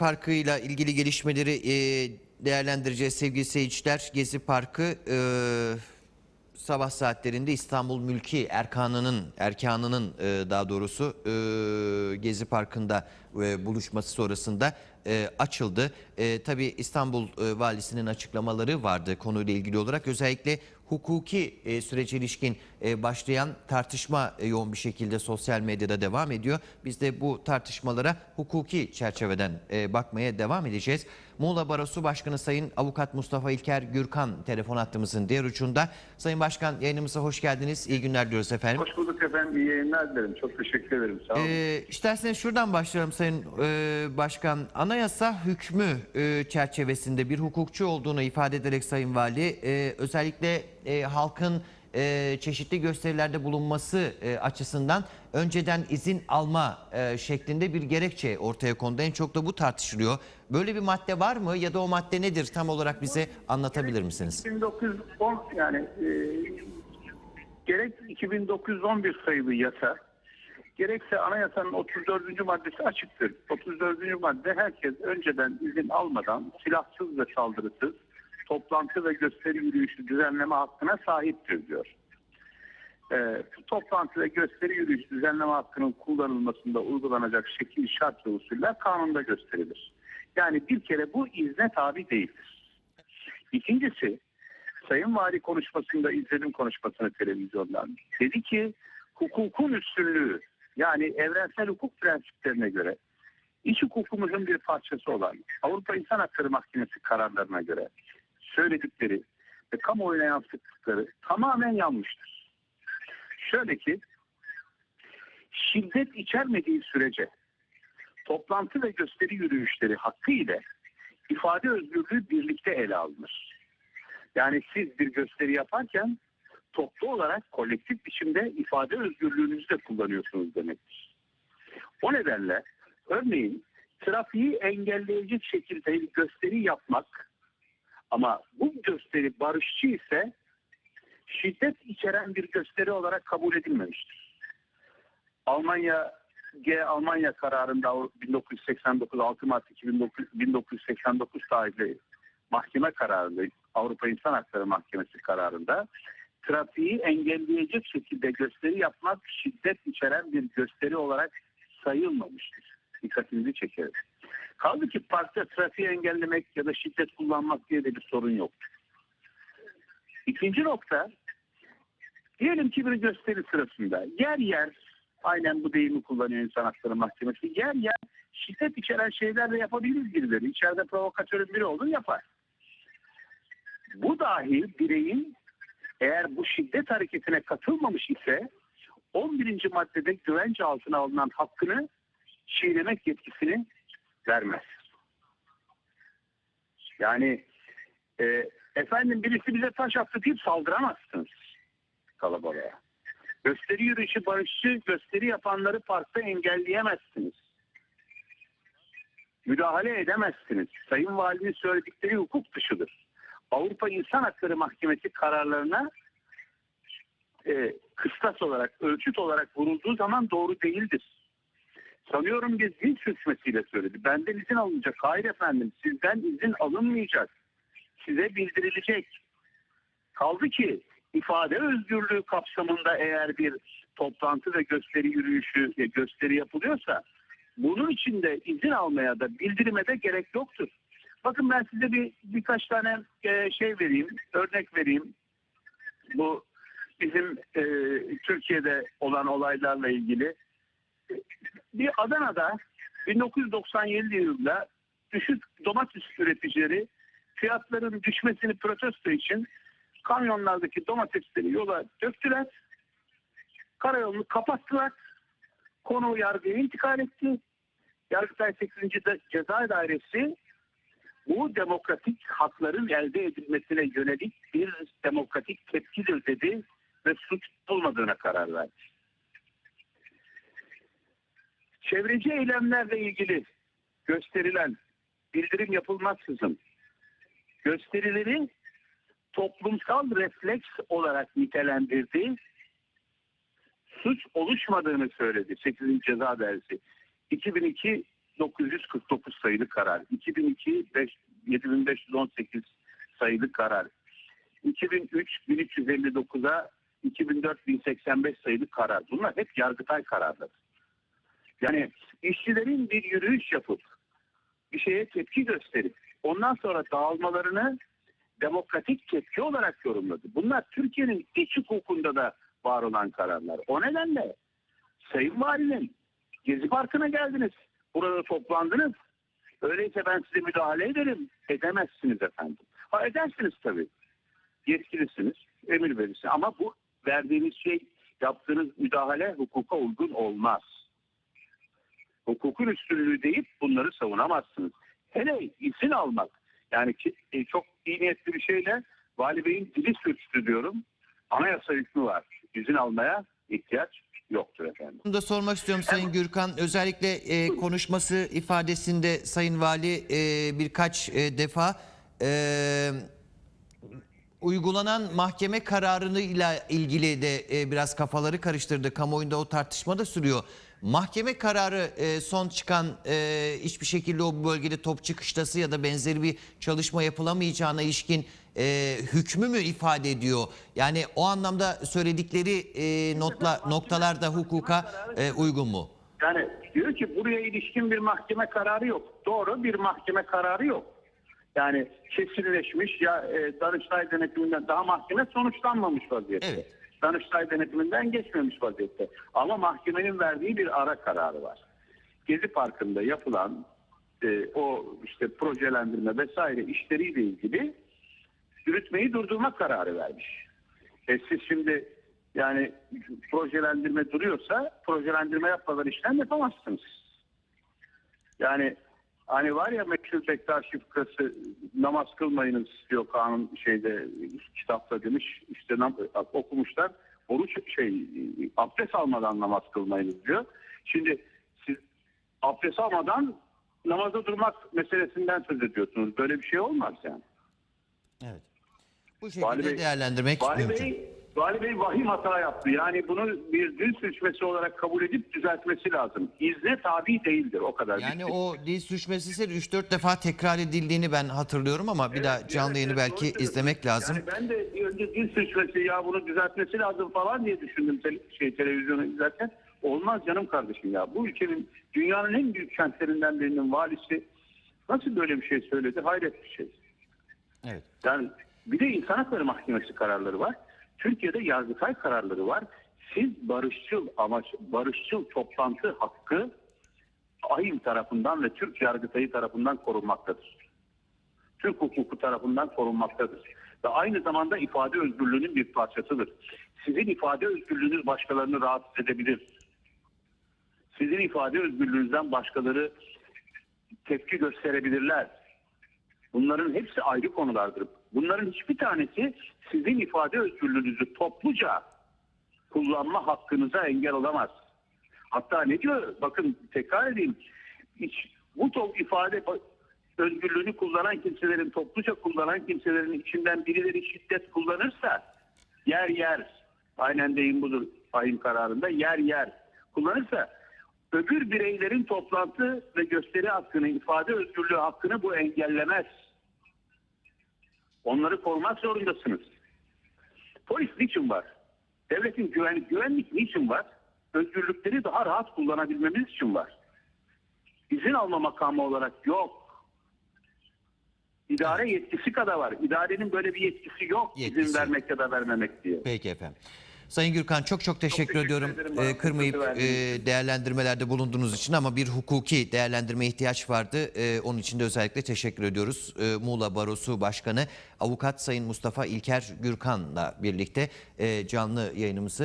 Parkı'yla ilgili gelişmeleri e, değerlendireceğiz sevgili seyirciler. Gezi Parkı e, sabah saatlerinde İstanbul Mülki Erkanı'nın Erkanı'nın e, daha doğrusu e, Gezi Parkı'nda e, buluşması sonrasında e, açıldı. E, tabii İstanbul e, Valisi'nin açıklamaları vardı konuyla ilgili olarak. Özellikle hukuki e, sürece ilişkin e, başlayan tartışma e, yoğun bir şekilde sosyal medyada devam ediyor. Biz de bu tartışmalara hukuki çerçeveden e, bakmaya devam edeceğiz. Muğla Barosu Başkanı Sayın Avukat Mustafa İlker Gürkan telefon hattımızın diğer ucunda. Sayın Başkan yayınımıza hoş geldiniz. İyi günler diliyoruz efendim. Hoş bulduk efendim. İyi yayınlar dilerim. Çok teşekkür ederim. Sağ olun. Ee, isterseniz şuradan başlayalım Sayın e, Başkan. Anayasa hükmü e, çerçevesinde bir hukukçu olduğunu ifade ederek Sayın Vali e, özellikle e, halkın e, çeşitli gösterilerde bulunması e, açısından önceden izin alma e, şeklinde bir gerekçe ortaya kondu. En çok da bu tartışılıyor. Böyle bir madde var mı ya da o madde nedir tam olarak bize anlatabilir misiniz? 1910 yani e, gerek 2911 sayılı yasa gerekse anayasanın 34. maddesi açıktır. 34. madde herkes önceden izin almadan silahsız ve saldırısız toplantı ve gösteri yürüyüşü düzenleme hakkına sahiptir diyor. Bu toplantı ve gösteri yürüyüş düzenleme hakkının kullanılmasında uygulanacak şekil, şart ve usuller kanunda gösterilir. Yani bir kere bu izne tabi değildir. İkincisi, Sayın Vali konuşmasında izledim konuşmasını televizyondan. Dedi ki hukukun üstünlüğü yani evrensel hukuk prensiplerine göre iç hukukumuzun bir parçası olan Avrupa İnsan Hakları Mahkemesi kararlarına göre söyledikleri ve kamuoyuna yansıttıkları tamamen yanlıştır. Şöyle ki şiddet içermediği sürece toplantı ve gösteri yürüyüşleri hakkı ile ifade özgürlüğü birlikte ele alınır. Yani siz bir gösteri yaparken toplu olarak kolektif biçimde ifade özgürlüğünüzü de kullanıyorsunuz demektir. O nedenle örneğin trafiği engelleyecek şekilde bir gösteri yapmak ama bu gösteri barışçı ise şiddet içeren bir gösteri olarak kabul edilmemiştir. Almanya G Almanya kararında 1989 6 Mart 2009, 1989 tarihli mahkeme kararında Avrupa İnsan Hakları Mahkemesi kararında trafiği engelleyecek şekilde gösteri yapmak şiddet içeren bir gösteri olarak sayılmamıştır. Dikkatinizi çekerim. Kaldı ki parkta trafiği engellemek ya da şiddet kullanmak diye de bir sorun yoktur. İkinci nokta, diyelim ki bir gösteri sırasında yer yer, aynen bu deyimi kullanıyor İnsan Hakları Mahkemesi, yer yer şiddet içeren şeyler de yapabilir birileri. İçeride provokatörün biri olur yapar. Bu dahi bireyin eğer bu şiddet hareketine katılmamış ise 11. maddede güvence altına alınan hakkını çiğnemek yetkisini vermez. Yani e, efendim birisi bize taş attı deyip saldıramazsınız kalabalığa. Gösteri yürüyüşü barışçı gösteri yapanları parkta engelleyemezsiniz. Müdahale edemezsiniz. Sayın Valinin söyledikleri hukuk dışıdır. Avrupa İnsan Hakları Mahkemesi kararlarına e, kıstas olarak, ölçüt olarak vurulduğu zaman doğru değildir. Sanıyorum bir zil sürçmesiyle söyledi. Benden izin alınacak. Hayır efendim sizden izin alınmayacak. Size bildirilecek. Kaldı ki ifade özgürlüğü kapsamında eğer bir toplantı ve gösteri yürüyüşü, gösteri yapılıyorsa bunun için de izin almaya da bildirime de gerek yoktur. Bakın ben size bir birkaç tane e, şey vereyim, örnek vereyim. Bu bizim e, Türkiye'de olan olaylarla ilgili. Bir Adana'da 1997 yılında düşük domates üreticileri fiyatların düşmesini protesto için kamyonlardaki domatesleri yola döktüler. Karayolunu kapattılar. Konu yargıya intikal etti. Yargıtay 8. De- Ceza Dairesi bu demokratik hakların elde edilmesine yönelik bir demokratik tepkidir dedi ve suç olmadığına karar verdi. Çevreci eylemlerle ilgili gösterilen bildirim yapılmaksızın gösterileri toplumsal refleks olarak nitelendirdi. Suç oluşmadığını söyledi 8. Ceza Dairesi. 2002 949 sayılı karar, 2002 5, 7518 sayılı karar, 2003 1359'a 2004 1085 sayılı karar. Bunlar hep Yargıtay kararları. Yani işçilerin bir yürüyüş yapıp bir şeye tepki gösterip ondan sonra dağılmalarını demokratik tepki olarak yorumladı. Bunlar Türkiye'nin iç hukukunda da var olan kararlar. O nedenle Sayın Valinin Gezi Parkı'na geldiniz. Burada toplandınız. Öyleyse ben size müdahale ederim. Edemezsiniz efendim. Ha edersiniz tabii. Yetkilisiniz. Emir verirsiniz. Ama bu verdiğiniz şey yaptığınız müdahale hukuka uygun olmaz. Hukukun üstünlüğü deyip bunları savunamazsınız. Hele izin almak. Yani ki, e, çok iyi niyetli bir şeyle Vali Bey'in dili sürçtü diyorum. Anayasa hükmü var. İzin almaya ihtiyaç yoktur efendim. Bunu da sormak istiyorum Sayın Gürkan. Özellikle e, konuşması ifadesinde Sayın Vali e, birkaç e, defa e, uygulanan mahkeme kararıyla ilgili de e, biraz kafaları karıştırdı. Kamuoyunda o tartışma da sürüyor. Mahkeme kararı e, son çıkan e, hiçbir şekilde o bölgede top çıkışlası ya da benzeri bir çalışma yapılamayacağına ilişkin e, hükmü mü ifade ediyor? Yani o anlamda söyledikleri e, notla, noktalar da hukuka e, uygun mu? Yani diyor ki buraya ilişkin bir mahkeme kararı yok. Doğru bir mahkeme kararı yok. Yani kesinleşmiş ya e, Danıştay denetiminden daha mahkeme sonuçlanmamış vaziyette. Evet. Danıştay denetiminden geçmemiş vaziyette. Ama mahkemenin verdiği bir ara kararı var. Gezi Parkı'nda yapılan e, o işte projelendirme vesaire işleriyle ilgili yürütmeyi durdurma kararı vermiş. E siz şimdi yani projelendirme duruyorsa projelendirme yapmadan işlem yapamazsınız. Yani hani var ya meşhur Bektaşi fıkrası namaz kılmayınız diyor kanun şeyde kitapta demiş işte okumuşlar oruç şey abdest almadan namaz kılmayınız diyor. Şimdi siz abdest almadan namaza durmak meselesinden söz ediyorsunuz. Böyle bir şey olmaz yani. Evet. Bu şekilde Vali değerlendirmek Vali mümkün. Bey, Vali Bey vahim hata yaptı. Yani bunu bir dil sürçmesi olarak kabul edip düzeltmesi lazım. İzne tabi değildir o kadar. Yani bitti. o dil suçması ise 3-4 defa tekrar edildiğini ben hatırlıyorum ama bir daha canlı Evet, yayını evet, belki doğru izlemek lazım. Yani ben de bir önce dil sürçmesi ya bunu düzeltmesi lazım falan diye düşündüm tele- şey televizyonu izlerken. Olmaz canım kardeşim ya. Bu ülkenin dünyanın en büyük kentlerinden birinin valisi nasıl böyle bir şey söyledi? Hayret bir şey. Evet. Yani bir de İnsan Hakları Mahkemesi kararları var. Türkiye'de Yargıtay kararları var. Siz barışçıl amaç, barışçıl toplantı hakkı AYİM tarafından ve Türk Yargıtayı tarafından korunmaktadır. Türk hukuku tarafından korunmaktadır. Ve aynı zamanda ifade özgürlüğünün bir parçasıdır. Sizin ifade özgürlüğünüz başkalarını rahatsız edebilir. Sizin ifade özgürlüğünüzden başkaları tepki gösterebilirler. Bunların hepsi ayrı konulardır. Bunların hiçbir tanesi sizin ifade özgürlüğünüzü topluca kullanma hakkınıza engel olamaz. Hatta ne diyor? Bakın tekrar edeyim. Hiç, bu top ifade özgürlüğünü kullanan kimselerin, topluca kullanan kimselerin içinden birileri şiddet kullanırsa yer yer, aynen deyim budur ayın kararında, yer yer kullanırsa öbür bireylerin toplantı ve gösteri hakkını, ifade özgürlüğü hakkını bu engellemez. Onları korumak zorundasınız. Polis niçin var? Devletin güvenlik, güvenlik niçin var? Özgürlükleri daha rahat kullanabilmemiz için var. İzin alma makamı olarak yok. İdare yetkisi kadar var. İdarenin böyle bir yetkisi yok. Yetkisi izin vermek ya da vermemek diye. Peki efendim. Sayın Gürkan çok çok teşekkür, teşekkür ediyorum ederim e, bana kırmayıp e, değerlendirmelerde bulunduğunuz için ama bir hukuki değerlendirme ihtiyaç vardı. E, onun için de özellikle teşekkür ediyoruz. E, Muğla Barosu Başkanı Avukat Sayın Mustafa İlker Gürkan'la birlikte e, canlı yayınımızı